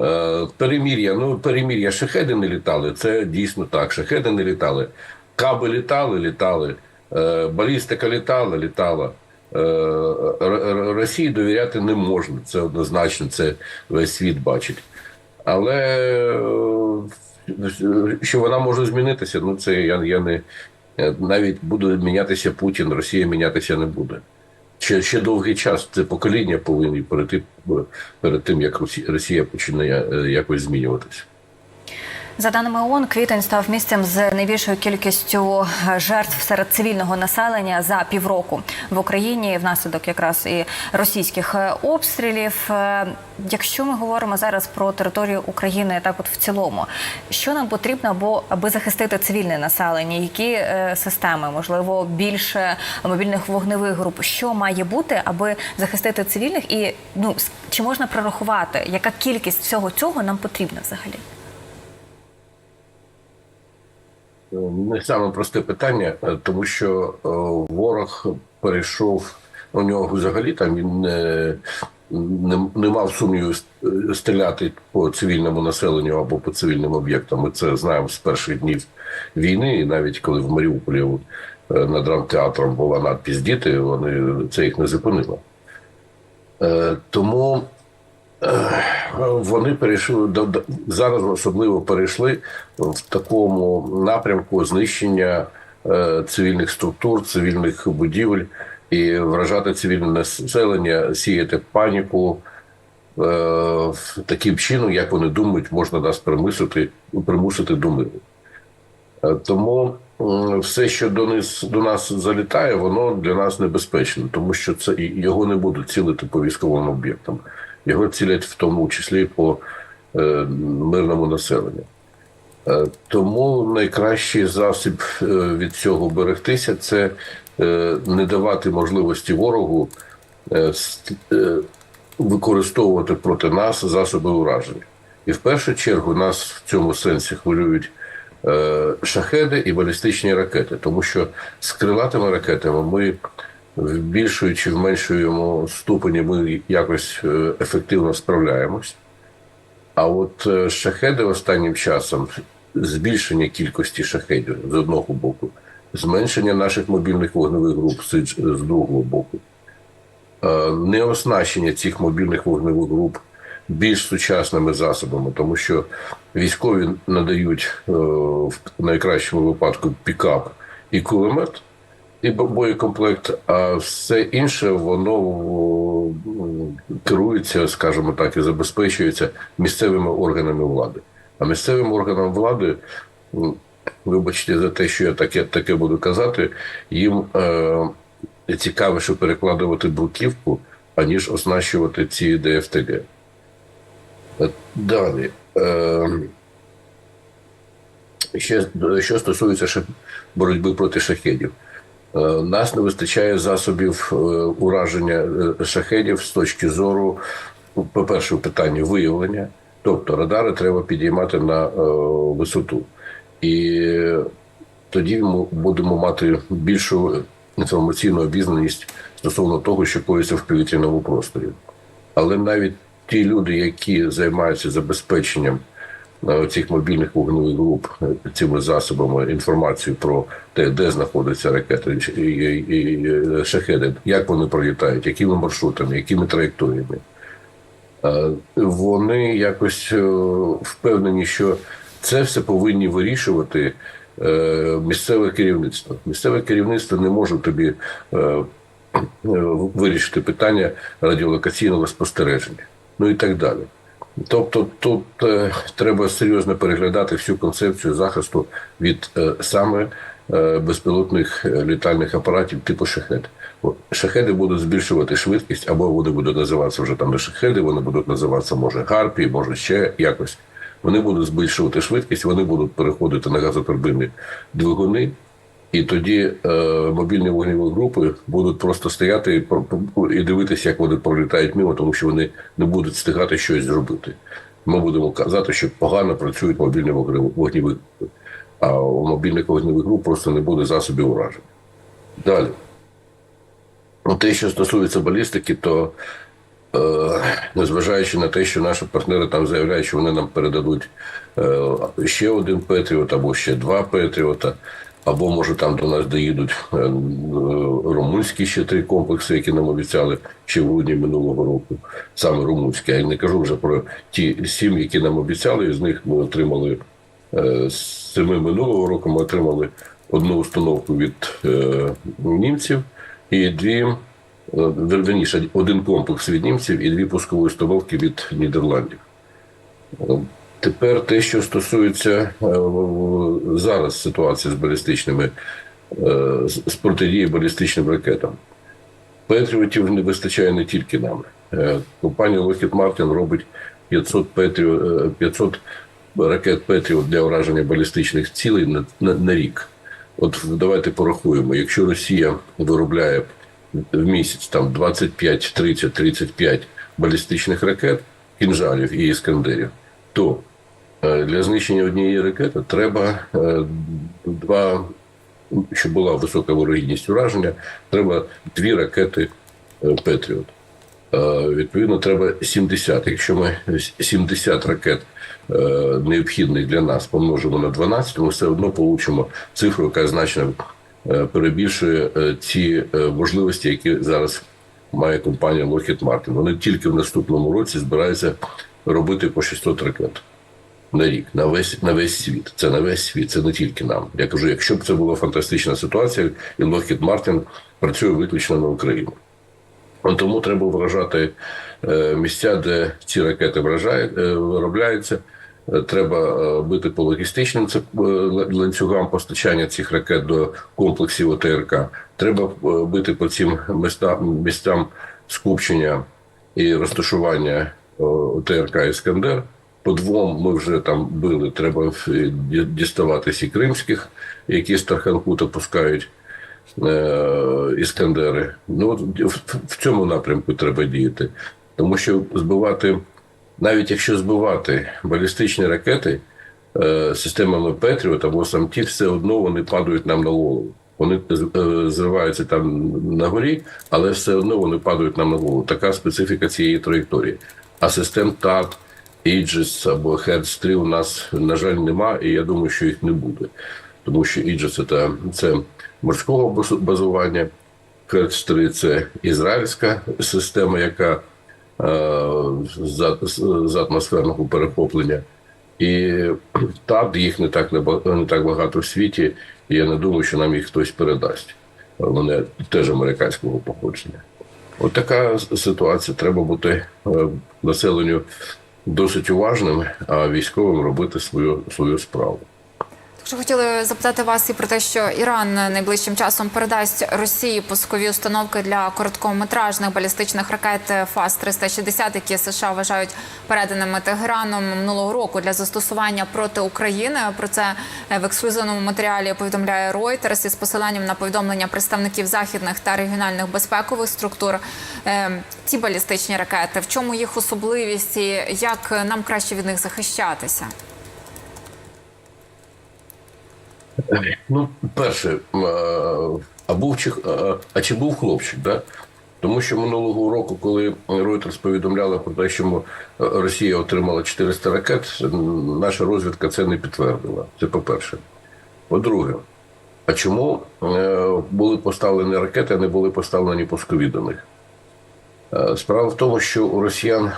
Е, перемір'я, ну перемір'я шахеди не літали. Це дійсно так. Шахеди не літали. Каби літали, літали. Е, балістика літала, літала. Е, Росії довіряти не можна. Це однозначно, це весь світ бачить. Але що вона може змінитися, ну це я, я не навіть буде мінятися Путін, Росія мінятися не буде. Ще, ще довгий час це покоління повинні перейти е, перед тим, як Росі- Росія починає е, якось змінюватися. За даними ООН, квітень став місцем з найбільшою кількістю е, жертв серед цивільного населення за півроку. В Україні внаслідок якраз і російських е, обстрілів. Е, Якщо ми говоримо зараз про територію України, так от в цілому, що нам потрібно, або аби захистити цивільне населення, які системи, можливо, більше мобільних вогневих груп, що має бути, аби захистити цивільних, і ну чи можна прорахувати, яка кількість всього цього нам потрібна взагалі? Е, Не саме просте питання, е, тому що е, ворог перейшов у нього взагалі там він не, не, не мав сумніву стріляти по цивільному населенню або по цивільним об'єктам. Ми це знаємо з перших днів війни, і навіть коли в Маріуполі е, над драмтеатром була надпись діти, вони це їх не зупинило. Е, Тому е, вони перейшли зараз особливо перейшли в такому напрямку знищення е, цивільних структур, цивільних будівель і вражати цивільне населення, сіяти паніку. е, Таким чином, як вони думають, можна нас примусити, примусити до. Е, Тому все, що до нас, до нас залітає, воно для нас небезпечно, тому що це його не будуть цілити по військовим об'єктам. Його цілять в тому числі по е, мирному населенню. Е, Тому найкращий засіб е, від цього берегтися це не давати можливості ворогу використовувати проти нас засоби ураження. І в першу чергу нас в цьому сенсі хвилюють шахеди і балістичні ракети, тому що з крилатими ракетами ми в більшої чи в меншому ступені ми якось е, ефективно справляємось. А от е, шахеди останнім часом збільшення кількості шахедів з одного боку, зменшення наших мобільних вогневих груп з другого боку, е, неоснащення цих мобільних вогневих груп більш сучасними засобами, тому що військові надають в найкращому випадку пікап і кулемет, і боєкомплект, а все інше воно керується, скажімо так, і забезпечується місцевими органами влади. А місцевим органам влади, вибачте за те, що я таке, таке буду казати, їм е, цікавіше перекладувати бруківку, аніж оснащувати ці ДФТГ. Е, Далі. Е, ще що стосується боротьби проти шахедів. Е, Нас не вистачає засобів е, ураження е, шахедів з точки зору, по-перше, в питанні виявлення, тобто радари треба підіймати на висоту. І тоді ми будемо мати більшу інформаційну обізнаність стосовно того, що коїться в повітряному просторі. Але навіть ті люди, які займаються забезпеченням цих мобільних вогневих груп е, цими засобами інформацію про те, де знаходяться ракети і, і, і е, шахеди, як вони пролітають, якими маршрутами, якими траєкторіями. Е, Вони якось впевнені, що це все повинні вирішувати місцеве керівництво. Місцеве керівництво не може тобі вирішити питання радіолокаційного спостереження, ну і так далі. Тобто тут е, треба серйозно переглядати всю концепцію захисту від е, саме е, безпілотних е, літальних апаратів типу шахед. От, Шахеди будуть збільшувати швидкість, або вони будуть називатися вже там не шахеди, вони будуть називатися, може, гарпії, може ще якось. Вони будуть збільшувати швидкість, вони будуть переходити на газотурбинні двигуни, і тоді е, мобільні вогневі групи будуть просто стояти і, дивитися, як вони пролітають мимо, тому що вони не будуть встигати щось зробити. Ми будемо казати, що погано працюють мобільні вогневі групи, а у мобільних вогневих груп просто не буде засобів ураження. Далі. Ну, те, що стосується балістики, то Е, незважаючи на те, що наші партнери там заявляють, що вони нам передадуть е, ще один Петріот або ще два Петріота, або може там до нас доїдуть е, е, румунські ще три комплекси, які нам обіцяли ще в грудні минулого року, саме румунські. Я не кажу вже про ті сім, які нам обіцяли. З них ми отримали е, з семи минулого року. Ми отримали одну установку від німців і дві верніше, один комплекс від німців і дві пускові установки від Нідерландів. Тепер те, що стосується е, зараз ситуації з балістичними е, з протидії балістичним ракетам. Петріотів не вистачає не тільки нам. Е, Компанія Lockheed Martin робить 500, Петріо, е, 500 ракет Петріот для ураження балістичних цілей на, на, на рік. От давайте порахуємо, якщо Росія виробляє в місяць там 25, 30, 35 балістичних ракет, кінжалів і іскандерів, то для знищення однієї ракети треба е, два, щоб була висока ворогідність ураження, треба дві ракети е, Петріот. Е, Відповідно, треба 70. Якщо ми 70 ракет е, необхідних для нас помножимо на 12, ми все одно получимо цифру, яка значно е, перебільшує е, ці е, можливості, які зараз має компанія Lockheed Martin. Вони тільки в наступному році збираються робити по 600 ракет на рік, на весь на весь світ. Це на весь світ, це не тільки нам. Я кажу, якщо б це була фантастична ситуація, і Lockheed Martin працює виключно на Україну. Тому треба вражати е, місця, де ці ракети вражають, е, виробляються. Е, Треба бити по логістичним ланцюгам постачання цих ракет до комплексів ОТРК. Треба бити по цим містам, місцям скупчення і розташування ОТРК Іскандер. По двом ми вже там били. Треба е, ді- діставати сі кримських, які з Тарханкута пускають е, іскандери. Ну от в, цьому напрямку треба діяти, тому що збивати, навіть якщо збивати балістичні ракети е, системами Петріот або самті, все одно вони падають нам на голову. Вони е, зриваються там на горі, але все одно вони падають нам на голову. Така специфіка цієї траєкторії. А систем ТАТ, Іджес або Херц-3 у нас, на жаль, нема, і я думаю, що їх не буде. Тому що Іджес це, це морського базування, Херц-3 це ізраїльська система, яка е, з, атмосферного перехоплення. І ТАД їх не так, не так багато в світі, і я не думаю, що нам їх хтось передасть. Вони теж американського походження. От така ситуація. Треба бути е, населенню досить уважним, а військовим робити свою, свою справу. Також хотіли запитати вас і про те, що Іран найближчим часом передасть Росії пускові установки для короткометражних балістичних ракет ФАС-360, які США вважають переданими Тегераном минулого року для застосування проти України. Про це в ексклюзивному матеріалі повідомляє Reuters із посиланням на повідомлення представників західних та регіональних безпекових структур. Е, Ці балістичні ракети, в чому їх особливість і як нам краще від них захищатися? Ну, перше, а, був чи а, чи був хлопчик, да? Тому що минулого року, коли Reuters повідомляла про те, що Росія отримала 400 ракет, наша розвідка це не підтвердила. Це по-перше. По-друге, а чому е, були поставлені ракети, а не були поставлені пускові до них? Е, Справа в тому, що у росіян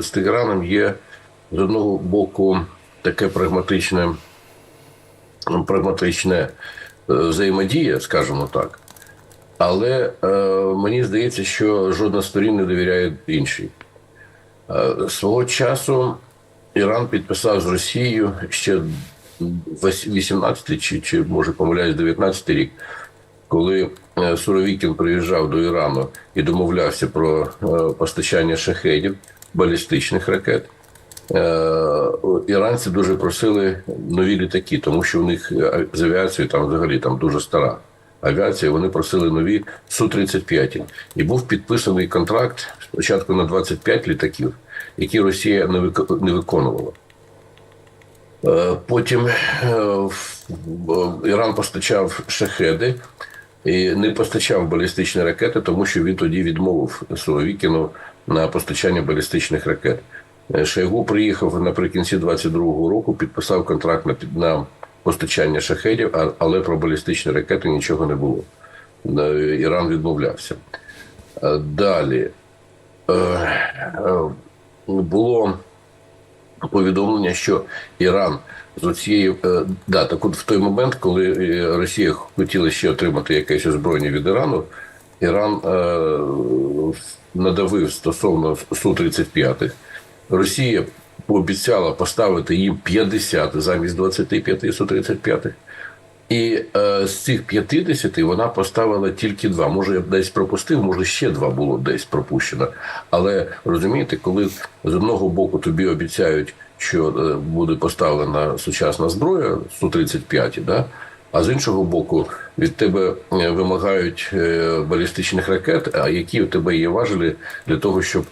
з, Тегераном є з одного боку таке прагматичне прагматичне е, взаємодія, скажімо так. Але е, мені здається, що жодна сторін не довіряє іншій. Е, свого часу Іран підписав з Росією ще 18 чи, чи може помиляюсь, 19 рік, коли е, Суровікін приїжджав до Ірану і домовлявся про е, постачання шахедів, балістичних ракет. Е, Іранці дуже просили нові літаки, тому що у них е, з авіацією там взагалі там дуже стара авіація. Вони просили нові Су-35. І був підписаний контракт спочатку на 25 літаків, які Росія не виконувала. Е, Потім Іран постачав шахеди і не постачав балістичні ракети, тому що він тоді відмовив Суровікіну на постачання балістичних ракет. Е, Шойгу приїхав наприкінці 22-го року, підписав контракт на, на постачання шахедів, але про балістичні ракети нічого не було. Е, Іран відмовлявся. Е, Далі було повідомлення, що Іран з оцією е, да, так от в той момент, коли Росія хотіла ще отримати якесь озброєння від Ірану, Іран надавив стосовно Су-35. Росія пообіцяла поставити їм 50 замість 25 Су-35. І е, з цих 50 вона поставила тільки два. Може, я б десь пропустив, може ще два було десь пропущено. Але розумієте, коли з одного боку тобі обіцяють, що е, буде поставлена сучасна зброя Су-35, да? а з іншого боку, від тебе е, вимагають е, балістичних ракет, а які у тебе є важелі для того, щоб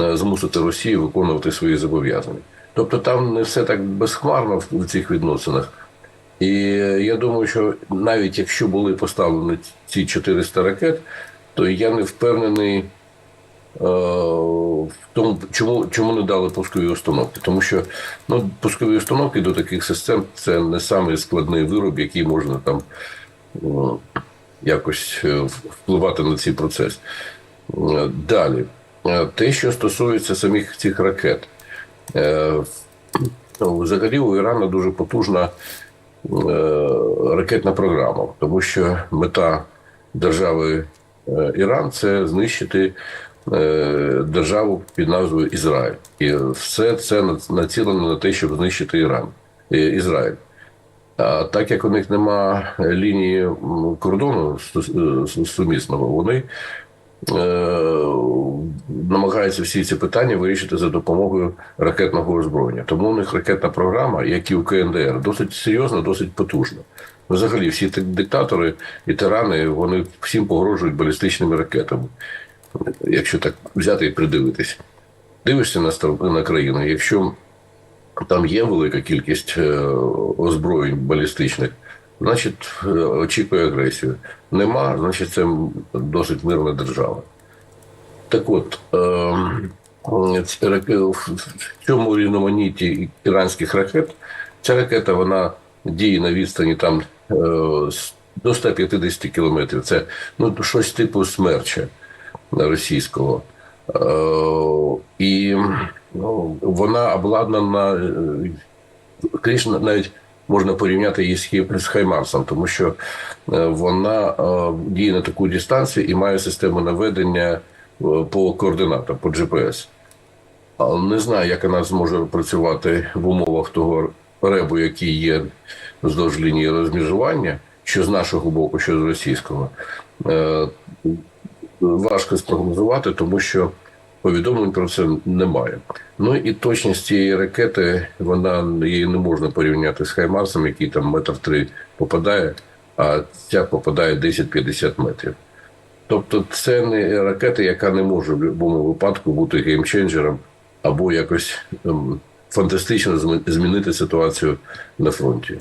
е, змусити Росію виконувати свої зобов'язання. Тобто там не все так безхмарно в- цих відносинах. І я думаю, що навіть якщо були поставлені ці 400 ракет, то я не впевнений в тому, чому, чому не дали пускові установки. Тому що ну, пускові установки до таких систем це не самий складний вироб, який можна там якось е, впливати на цей процес. Е, Далі, Е, те, що стосується самих цих ракет, Е, взагалі у Ірану дуже потужна е, ракетна програма, тому що мета держави е, Іран це знищити е, державу під назвою Ізраїль. І все це нац- націлено на те, щоб знищити Іран, е, Ізраїль. Так як у них нема лінії кордону е, сумісного, вони е, намагаються всі ці питання вирішити за допомогою ракетного озброєння. Тому у них ракетна програма, як і у КНДР, досить серйозна, досить потужна. Взагалі, всі диктатори і тирани вони всім погрожують балістичними ракетами. Якщо так взяти і придивитись, дивишся на на країну, якщо там є велика кількість е, озброєнь балістичних, значить е, очікує агресію. Нема, значить, це досить мирна держава. Так от, е, ці раке- в цьому різноманітті іранських ракет, ця ракета вона діє на відстані там е, до 150 кілометрів. Це ну, щось типу смерча російського. Е, і ну, вона обладнана, е, навіть можна порівняти її з Хаймарсом, тому що е, вона е, діє на таку дистанцію і має систему наведення по координатам, по GPS. Не знаю, як вона зможе працювати в умовах того ребу, який є вздовж лінії розмежування, що з нашого боку, що з російського. Важко спрогнозувати, тому що повідомлень про це немає. Ну і точність цієї ракети, вона її не можна порівняти з Хаймарсом, який там метр три попадає, а ця попадає 10-50 метрів. Тобто це не ракета, яка не може в будь-якому випадку бути геймченджером або якось ем, фантастично змінити ситуацію на фронті.